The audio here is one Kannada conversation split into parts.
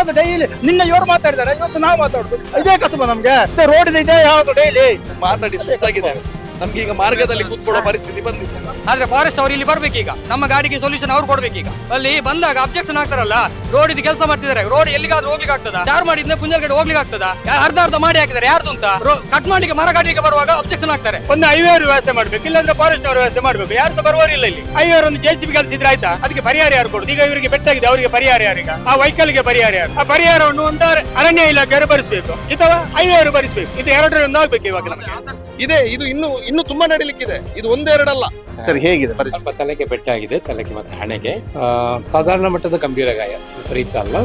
ಎಂತದ್ದು ಡೈಲಿ ನಿನ್ನೆ ಇವ್ರು ಮಾತಾಡಿದಾರೆ, ಇವತ್ತು ನಾವು ಮಾತಾಡುದು. ಇದೇ ಕಸಬ ನಮ್ಗೆ. ರೋಡ್ ಇದೆ ಯಾವ್ದು ಡೈಲಿ ಮಾತಾಡಿ, ಸುಸ್ತಾಗಿದೆ. ನಮ್ಗೆ ಈಗ ಮಾರ್ಗದಲ್ಲಿ ಕೂತ್ಕೊಳ್ಳೋ ಪರಿಸ್ಥಿತಿ ಬಂದಿದೆ. ಆದ್ರೆ ಫಾರೆಸ್ಟ್ ಅವ್ರು ಇಲ್ಲಿ ಬರ್ಬೇಕೀಗ. ನಮ್ಮ ಗಾಡಿಗೆ ಸೊಲ್ಯೂಷನ್ ಅವ್ರು ಕೊಡ್ಬೇಕೀಗ. ಅಲ್ಲಿ ಬಂದಾಗ ಅಬ್ಜೆಕ್ಷನ್ ಹಾಕ್ತಾರಲ್ಲ ರೋಡ್ ಇದು ಕೆಲಸ ಮಾಡ್ತಿದ್ದಾರೆ ರೋಡ್ ಎಲ್ಲಿಗಾದ್ರೂ ಹೋಗ್ಲಿಕ್ಕೆ ಆಗ್ತದ? ಯಾರು ಮಾಡಿದ್ರೆ ಪುಂಜಲ್ ಕಡೆ ಹೋಗ್ಲಿಕ್ಕೆ ಆಗ್ತದ? ಯಾರು ಅರ್ಧ ಅರ್ಧ ಮಾಡಿ ಹಾಕಿದ್ದಾರೆ ಯಾರ್ದು ಅಂತ? ಕಟ್ ಮಾಡಿಗೆ ಮರ ಗಾಡಿಗೆ ಬರುವಾಗ ಅಬ್ಜೆಕ್ಷನ್ ಆಗ್ತಾರೆ. ಒಂದು ಹೈವೇ ವ್ಯವಸ್ಥೆ ಮಾಡ್ಬೇಕು ಇಲ್ಲಾಂದ್ರೆ ಫಾರೆಸ್ಟ್ ಅವ್ರ ವ್ಯವಸ್ಥೆ ಮಾಡ್ಬೇಕು. ಯಾರು ಸಹ ಬರುವವರಿಲ್ಲ ಇಲ್ಲಿ ಹೈವೇ ಒಂದು ಜೆ ಸಿ ಬಿ ಕಲ್ಸಿದ್ರೆ ಆಯ್ತಾ? ಅದಕ್ಕೆ ಪರಿಹಾರ ಯಾರು ಕೊಡುದು? ಈಗ ಇವರಿಗೆ ಬೆಟ್ಟಾಗಿದೆ ಅವರಿಗೆ ಪರಿಹಾರ ಯಾರೀಗ ಆ ವೆಹಿಕಲ್ಗೆ ಪರಿಹಾರ ಯಾರು? ಆ ಪರಿಹಾರವನ್ನು ಒಂದು ಅರಣ್ಯ ಇಲಾಖೆಯವರು ಭರಿಸಬೇಕು. ಅಥವಾ ಹೈವೇ ಅವರು ಭರಿಸಬೇಕು. ಇದು ಎರಡರಲ್ಲಿ ಒಂದು ಆಗ್ಬೇಕು ಇವಾಗ ನಮಗೆ. ಇದೆ ಇದು ಇನ್ನು ಇನ್ನು ತುಂಬಾ ನಡೀಲಿಕ್ಕಿದೆ. ಇದು ಒಂದೆರಡಲ್ಲ. ಸರಿ ಹೇಗಿದೆ ಪರಿಸ್ಥಿತಿ? ಸ್ವಲ್ಪ ತಲೆಗೆ ಪೆಟ್ಟಾಗಿದೆ ತಲೆಗೆ ಮತ್ತೆ ಹಣೆಗೆ. ಆ, ಸಾಧಾರಣ ಮಟ್ಟದ ಗಂಭೀರ ಗಾಯ ವಿಪರೀತ ಅಲ್ಲ?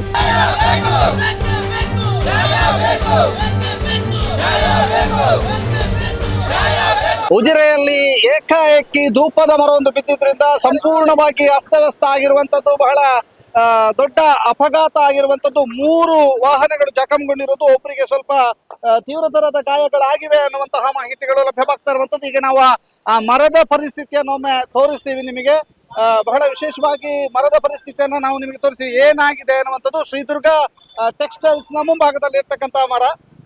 ಉಜಿರೆಯಲ್ಲಿ ಏಕಾಏಕಿ ಧೂಪದ ಮರವೊಂದು ಬಿದ್ದಿದ್ರಿಂದ ಸಂಪೂರ್ಣವಾಗಿ ಅಸ್ತವ್ಯಸ್ತ ಆಗಿರುವಂತದ್ದು ಬಹಳ ದೊಡ್ಡ ಅಪಘಾತ ಆಗಿರುವಂತದ್ದು ಮೂರು ವಾಹನಗಳು ಜಖಂಗೊಂಡಿರೋದು ಒಬ್ಬರಿಗೆ ಸ್ವಲ್ಪ ತೀವ್ರತರದ ಗಾಯಗಳಾಗಿವೆ ಅನ್ನುವಂತಹ ಮಾಹಿತಿಗಳು ಲಭ್ಯವಾಗ್ತಾ ಇರುವಂತದ್ದು. ಈಗ ನಾವು ಆ- ಮರದ ಪರಿಸ್ಥಿತಿಯನ್ನು ಒಮ್ಮೆ ತೋರಿಸ್ತೀವಿ ನಿಮಗೆ. ಬಹಳ ವಿಶೇಷವಾಗಿ ಮರದ ಪರಿಸ್ಥಿತಿಯನ್ನ ನಾವು ನಿಮಗೆ ತೋರಿಸಿ ಏನಾಗಿದೆ ಅನ್ನುವಂಥದ್ದು ಶ್ರೀದುರ್ಗ ಟೆಕ್ಸ್ಟೈಲ್ಸ್ನ ಮುಂಭಾಗದಲ್ಲಿ ಇರ್ತಕ್ಕಂತಹ ಮರ.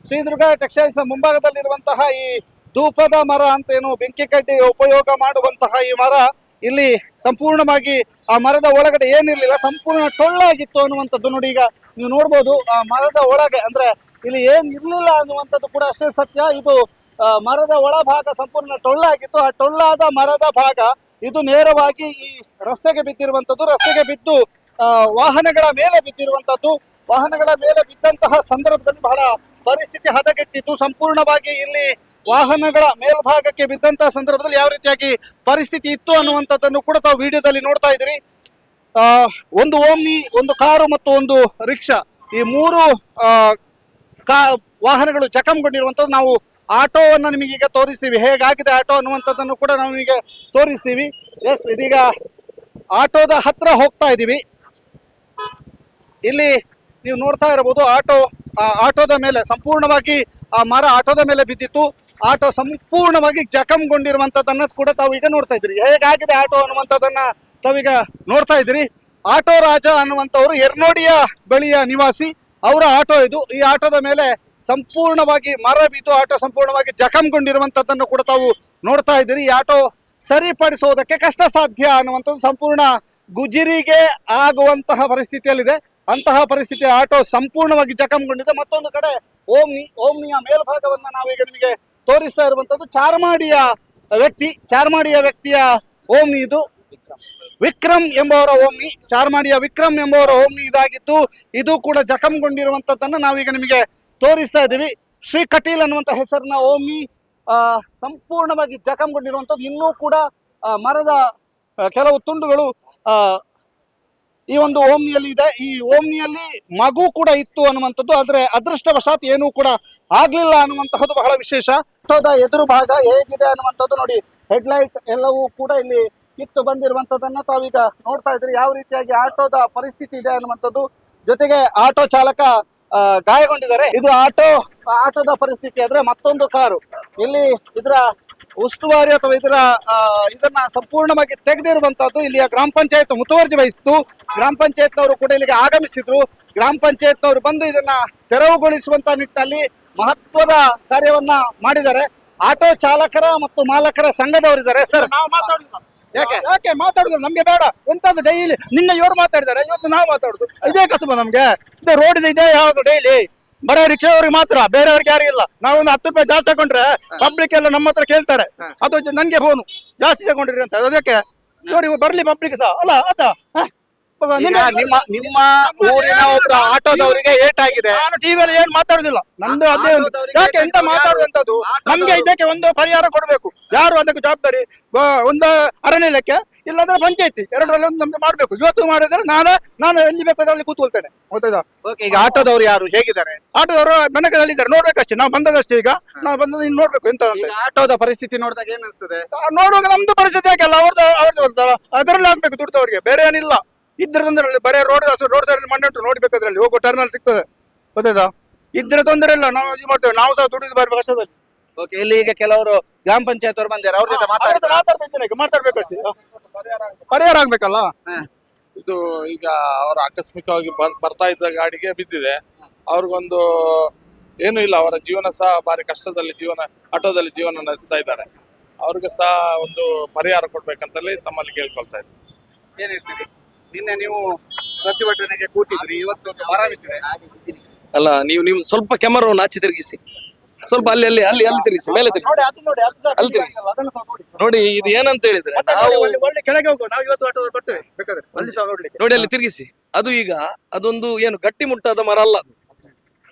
ಶ್ರೀದುರ್ಗ ಟೆಕ್ಸ್ಟೈಲ್ಸ್ ಮುಂಭಾಗದಲ್ಲಿರುವಂತಹ ಈ ಧೂಪದ ಮರ ಅಂತ ಏನು ಬೆಂಕಿ ಕಡ್ಡಿ ಉಪಯೋಗ ಮಾಡುವಂತಹ ಈ ಮರ. ಇಲ್ಲಿ ಸಂಪೂರ್ಣವಾಗಿ ಆ ಮರದ ಒಳಗಡೆ ಏನಿರ್ಲಿಲ್ಲ, ಸಂಪೂರ್ಣ ಟೊಳ್ಳಾಗಿತ್ತು ಅನ್ನುವಂಥದ್ದು ನೋಡಿ ಈಗ ನೀವು ನೋಡ್ಬೋದು. ಆ ಮರದ ಒಳಗೆ ಅಂದ್ರೆ ಇಲ್ಲಿ ಏನ್ ಇರ್ಲಿಲ್ಲ ಅನ್ನುವಂಥದ್ದು ಕೂಡ ಅಷ್ಟೇ ಸತ್ಯ. ಇದು ಮರದ ಒಳಭಾಗ ಸಂಪೂರ್ಣ ಟೊಳ್ಳಾಗಿತ್ತು. ಆ ಟೊಳ್ಳಾದ ಮರದ ಭಾಗ ಇದು ನೇರವಾಗಿ ಈ ರಸ್ತೆಗೆ ಬಿದ್ದಿರುವಂತದ್ದು ರಸ್ತೆಗೆ ಬಿದ್ದು ವಾಹನಗಳ ಮೇಲೆ ಬಿದ್ದಿರುವಂತದ್ದು ವಾಹನಗಳ ಮೇಲೆ ಬಿದ್ದಂತಹ ಸಂದರ್ಭದಲ್ಲಿ ಬಹಳ ಪರಿಸ್ಥಿತಿ ಹದಗೆಟ್ಟಿತ್ತು ಸಂಪೂರ್ಣವಾಗಿ ಇಲ್ಲಿ ವಾಹನಗಳ ಮೇಲ್ಭಾಗಕ್ಕೆ ಬಿದ್ದಂತಹ ಸಂದರ್ಭದಲ್ಲಿ ಯಾವ ರೀತಿಯಾಗಿ ಪರಿಸ್ಥಿತಿ ಇತ್ತು ಅನ್ನುವಂಥದ್ದನ್ನು ಕೂಡ ತಾವು ವಿಡಿಯೋದಲ್ಲಿ ನೋಡ್ತಾ ಇದ್ದೀರಿ. ಆ, ಒಂದು ಓಮ್ನಿ ಒಂದು ಕಾರು ಮತ್ತು ಒಂದು ರಿಕ್ಷಾ ಈ ಮೂರು ಕಾ ವಾಹನಗಳು ಜಖಂಗೊಂಡಿರುವಂಥದ್ದು ನಾವು ಆಟೋವನ್ನ ಈಗ ತೋರಿಸ್ತೀವಿ. ಹೇಗಾಗಿದೆ ಆಟೋ ಅನ್ನುವಂಥದ್ದನ್ನು ಕೂಡ ನಾವು ನಿಮಗೆ ತೋರಿಸ್ತೀವಿ. ಎಸ್ ಇದೀಗ ಆಟೋದ ಹತ್ರ ಹೋಗ್ತಾ ಇದ್ದೀವಿ ಇಲ್ಲಿ ನೀವು ನೋಡ್ತಾ ಇರಬಹುದು ಆಟೋ ಆಟೋದ ಮೇಲೆ ಸಂಪೂರ್ಣವಾಗಿ ಆ ಮರ ಆಟೋದ ಮೇಲೆ ಬಿದ್ದಿತ್ತು. ಆಟೋ ಸಂಪೂರ್ಣವಾಗಿ ಜಖಂಗೊಂಡಿರುವಂತದನ್ನ ಕೂಡ ತಾವು ಈಗ ನೋಡ್ತಾ ಇದ್ದೀರಿ. ಹೇಗಾಗಿದೆ ಆಟೋ ಅನ್ನುವಂಥದ್ದನ್ನ ತಾವೀಗ ನೋಡ್ತಾ ಇದ್ದೀರಿ. ಆಟೋ ರಾಜ ಅನ್ನುವಂಥವ್ರು ಎರ್ನೋಡಿಯ ಬಳಿಯ ನಿವಾಸಿ. ಅವರ ಆಟೋ ಇದು. ಈ ಆಟೋದ ಮೇಲೆ ಸಂಪೂರ್ಣವಾಗಿ ಮರ ಬಿದ್ದು ಆಟೋ ಸಂಪೂರ್ಣವಾಗಿ ಜಖಂಗೊಂಡಿರುವಂತದ್ದನ್ನು ಕೂಡ ತಾವು ನೋಡ್ತಾ ಇದ್ದೀರಿ. ಈ ಆಟೋ ಸರಿಪಡಿಸೋದಕ್ಕೆ ಕಷ್ಟ ಸಾಧ್ಯ ಅನ್ನುವಂಥದ್ದು ಸಂಪೂರ್ಣ ಗುಜಿರಿಗೆ ಆಗುವಂತಹ ಪರಿಸ್ಥಿತಿಯಲ್ಲಿದೆ. ಅಂತಹ ಪರಿಸ್ಥಿತಿ ಆಟೋ ಸಂಪೂರ್ಣವಾಗಿ ಜಖಂಗೊಂಡಿದೆ. ಮತ್ತೊಂದು ಕಡೆ ಓಮ್ನಿ ಓಮ್ನಿಯ ಮೇಲ್ಭಾಗವನ್ನ ನಾವೀಗ ನಿಮಗೆ ತೋರಿಸ್ತಾ ಇರುವಂತದ್ದು ಚಾರ್ಮಾಡಿಯ ವ್ಯಕ್ತಿ ಚಾರ್ಮಾಡಿಯ ವ್ಯಕ್ತಿಯ ಓಮ್ನಿ ಇದು. ವಿಕ್ರಮ್ ಎಂಬವರ ಓಮ್ನಿ ಚಾರ್ಮಾಡಿಯ ವಿಕ್ರಮ್ ಎಂಬುವರ ಓಮ್ನಿ ಇದಾಗಿದ್ದು ಇದು ಕೂಡ ಜಖಂಗೊಂಡಿರುವಂತದ್ದನ್ನ ನಾವೀಗ ನಿಮಗೆ ತೋರಿಸ್ತಾ ಇದ್ದೀವಿ. ಶ್ರೀ ಕಟೀಲ್ ಅನ್ನುವಂತ ಹೆಸರಿನ ಓಮ್ನಿ ಸಂಪೂರ್ಣವಾಗಿ ಜಖಂಗೊಂಡಿರುವಂತದ್ದು. ಇನ್ನೂ ಕೂಡ ಮರದ ಕೆಲವು ತುಂಡುಗಳು ಆ, ಈ ಒಂದು ಓಮ್ನಿಯಲ್ಲಿ ಇದೆ ಈ ಓಮ್ನಿಯಲ್ಲಿ ಮಗು ಕೂಡ ಇತ್ತು ಅನ್ನುವಂಥದ್ದು. ಆದರೆ ಅದೃಷ್ಟವಶಾತ್ ಏನೂ ಕೂಡ ಆಗ್ಲಿಲ್ಲ ಅನ್ನುವಂತಹದ್ದು ಬಹಳ ವಿಶೇಷ. ಆಟೋದ ಎದುರು ಭಾಗ ಹೇಗಿದೆ ಅನ್ನುವಂಥದ್ದು ನೋಡಿ. ಹೆಡ್ಲೈಟ್ ಎಲ್ಲವೂ ಕೂಡ ಇಲ್ಲಿ ಕಿತ್ತು ಬಂದಿರುವಂತದನ್ನ ತಾವೀಗ ನೋಡ್ತಾ ಇದ್ರಿ. ಯಾವ ರೀತಿಯಾಗಿ ಆಟೋದ ಪರಿಸ್ಥಿತಿ ಇದೆ ಅನ್ನುವಂಥದ್ದು. ಜೊತೆಗೆ ಆಟೋ ಚಾಲಕ ಗಾಯಗೊಂಡಿದ್ದಾರೆ. ಇದು ಆಟೋ, ಆಟೋದ ಪರಿಸ್ಥಿತಿ ಆದ್ರೆ ಮತ್ತೊಂದು ಕಾರು. ಇಲ್ಲಿ ಇದರ ಉಸ್ತುವಾರಿ ಅಥವಾ ಇದರ ಇದನ್ನ ಸಂಪೂರ್ಣವಾಗಿ ತೆಗೆದಿರುವಂತಹದ್ದು ಇಲ್ಲಿಯ ಗ್ರಾಮ ಪಂಚಾಯತ್ ಮುತುವರ್ಜಿ ವಹಿಸಿತು ಗ್ರಾಮ ಪಂಚಾಯತ್ನವರು ಕೂಡ ಇಲ್ಲಿಗೆ ಆಗಮಿಸಿದ್ರು. ಗ್ರಾಮ ಪಂಚಾಯತ್ನವರು ಬಂದು ಇದನ್ನ ತೆರವುಗೊಳಿಸುವಂತ ನಿಟ್ಟಿನಲ್ಲಿ ಮಹತ್ವದ ಕಾರ್ಯವನ್ನ ಮಾಡಿದ್ದಾರೆ. ಆಟೋ ಚಾಲಕರ ಮತ್ತು ಮಾಲಕರ ಸಂಘದವರಿದ್ದಾರೆ ಸರ್. ಯಾಕೆ? ಯಾಕೆ ಮಾತಾಡುದು? ನಮ್ಗೆ ಬೇಡ. ಎಂತದ್ದು ಡೈಲಿ ನಿನ್ನೆ ಇವರು ಮಾತಾಡಿದ್ದಾರೆ ಇವತ್ತು ನಾವು ಮಾತಾಡುದು. ಇದೇ ಕಸಬ ನಮ್ಗೆ. ಇದು ರೋಡ್ ಇದೆ ಯಾವ್ದು ಡೈಲಿ ಬರೀ ರಿಕ್ಷಾ ಅವ್ರಿಗೆ ಮಾತ್ರ ಬೇರೆಯವ್ರಿಗೆ ಯಾರು ಇಲ್ಲ. ನಾವೊಂದು ಹತ್ತು ರೂಪಾಯಿ ಜಾಸ್ತಿ ತಗೊಂಡ್ರೆ ಪಬ್ಲಿಕ್ ಎಲ್ಲ ನಮ್ಮ ಹತ್ರ ಕೇಳ್ತಾರೆ. ಅದು ನಂಗೆ ನನ್ಗೆ ಫೋನು ಜಾಸ್ತಿ ತಗೊಂಡ್ರಿ ಅಂತ. ಅದಕ್ಕೆ ನೋಡಿ ಬರ್ಲಿ ಪಬ್ಲಿಕ್ ಸಹ ಅಲ್ಲ ಆತ ನಿಮ್ಮ ನಿಮ್ಮ ಊರಿನ ಒಬ್ರು ಆಟೋದವರಿಗೆ ಏಟಾಗಿದೆ. ನಾನು ಟಿವಿಯಲ್ಲಿ ಏನ್ ಮಾತಾಡುದಿಲ್ಲ. ನಂದು ಅದೇ ಒಂದು ಯಾಕೆ ಎಂತ ಮಾತಾಡುವಂತದ್ದು ನಮ್ಗೆ ಇದಕ್ಕೆ ಒಂದು ಪರಿಹಾರ ಕೊಡಬೇಕು. ಯಾರು ಅದಕ್ಕೆ ಜವಾಬ್ದಾರಿ? ಒಂದು ಅರಣ್ಯ ಇಲಾಖೆ ಇಲ್ಲಾಂದ್ರೆ ಪಂಚಾಯತಿ ಎರಡರಲ್ಲಿ ಒಂದು ನಮ್ಗೆ ಮಾಡ್ಬೇಕು. ಇವತ್ತು ಮಾಡಿದ್ರೆ ನಾಳೆ ನಾನು ಎಲ್ಲಿ ಬೇಕು ಅದರಲ್ಲಿ ಕೂತ್ಕೊಳ್ತೇನೆ. ಗೊತ್ತಾಯ್ತಾ? ಓಕೆ ಈಗ ಆಟೋದವ್ರು ಯಾರು? ಹೇಗಿದ್ದಾರೆ? ಆಟೋದವರು ಬೆನಕದಲ್ಲಿದ್ದಾರೆ ನೋಡ್ಬೇಕಷ್ಟೇ ನಾವು ಬಂದದಷ್ಟೇ ಈಗ. ನಾವು ಇನ್ನು ನೋಡ್ಬೇಕು ಎಂತ ಅಂತ. ಆಟೋದ ಪರಿಸ್ಥಿತಿ ನೋಡಿದಾಗ ಏನ್ ಅನ್ಸ್ತದೆ ನೋಡುವಾಗ ನಮ್ದು ಪರಿಸ್ಥಿತಿ ಹಾಕಲ್ಲ ಅವ್ರದ್ದು ಅವ್ರದ್ದು ಅಲ್ದಲ್ಲ ಅದರಲ್ಲಿ ಆಗ್ಬೇಕು ದುಡ್ದವ್ರಿಗೆ ಬೇರೆ ಏನಿಲ್ಲ. ಇದ್ರ ತೊಂದರೆ ಬರೇ ರೋಡ್ ರೋಡ್ ಸೈಡ್ ಮಣ್ಣು ಉಂಟು ನೋಡ್ಬೇಕು ಅದ್ರಲ್ಲಿ. ಹೋಗೋ ಟರ್ನಲ್ ಸಿಗ್ತದೆ. ಗೊತ್ತಾಯ್ತಾ? ಇದ್ರ ತೊಂದರೆ ಇಲ್ಲ. ನಾವು ಇದು ಮಾಡ್ತೇವೆ. ನಾವು ಸಹ ದುಡಿದು ಬರ್ಬೇಕು ಅಷ್ಟೇ ಓಕೆ ಇಲ್ಲಿ ಈಗ ಕೆಲವರು ಗ್ರಾಮ ಪಂಚಾಯತ್ ಅವ್ರು ಬಂದಿದ್ದಾರೆ ಅವ್ರ ಜೊತೆ ಮಾತಾಡ್ತಾ ಈಗ. ಮಾತಾಡ್ಬೇಕಷ್ಟೇ ಪರಿಹಾರ ಆಗ್ಬೇಕಲ್ಲ? ಇದು ಈಗ ಅವರು ಆಕಸ್ಮಿಕವಾಗಿ ಬರ್- ಬರ್ತಾ ಇದ್ದ ಗಾಡಿಗೆ ಬಿದ್ದಿದೆ. ಅವ್ರಿಗೊಂದು ಏನು ಇಲ್ಲ ಅವರ ಜೀವನ ಸಹ ಭಾರಿ ಕಷ್ಟದಲ್ಲಿ ಜೀವನ ಆಟೋದಲ್ಲಿ ಜೀವನ ನಡೆಸ್ತಾ ಇದ್ದಾರೆ. ಅವ್ರಿಗೆ ಸಹ ಒಂದು ಪರಿಹಾರ ಕೊಡ್ಬೇಕಂತಲ್ಲಿ ತಮ್ಮಲ್ಲಿ ಕೇಳ್ಕೊಳ್ತಾ ಇದ್ದಾರೆ ಏನ್ ನಿನ್ನೆ ನೀವು ಪ್ರತಿಭಟನೆಗೆ ಕೂತಿದ್ರಿ ಇವತ್ತು ಅಲ್ಲ ನೀವು ನೀವು ಸ್ವಲ್ಪ ಕ್ಯಾಮರಾವನ್ನು ಆಚೆ ತಿರುಗಿಸಿ. ಸ್ವಲ್ಪ ಅಲ್ಲಿ ಅಲ್ಲಿ ಅಲ್ಲಿ ಅಲ್ಲಿ ತಿರುಗಿಸಿ ಮೇಲೆ ನೋಡಿ ತಿರುಗಿಸಿ ಅಲ್ಲಿ ತಿರುಗಿಸಿ. ನೋಡಿ. ಇದು ಏನಂತ ಹೇಳಿದ್ರೆ ನಾವು ನೋಡಿ ಅಲ್ಲಿ ತಿರುಗಿಸಿ. ಅದು ಈಗ ಅದೊಂದು ಏನು ಗಟ್ಟಿ ಮುಟ್ಟಾದ ಮರ ಅಲ್ಲ ಅದು.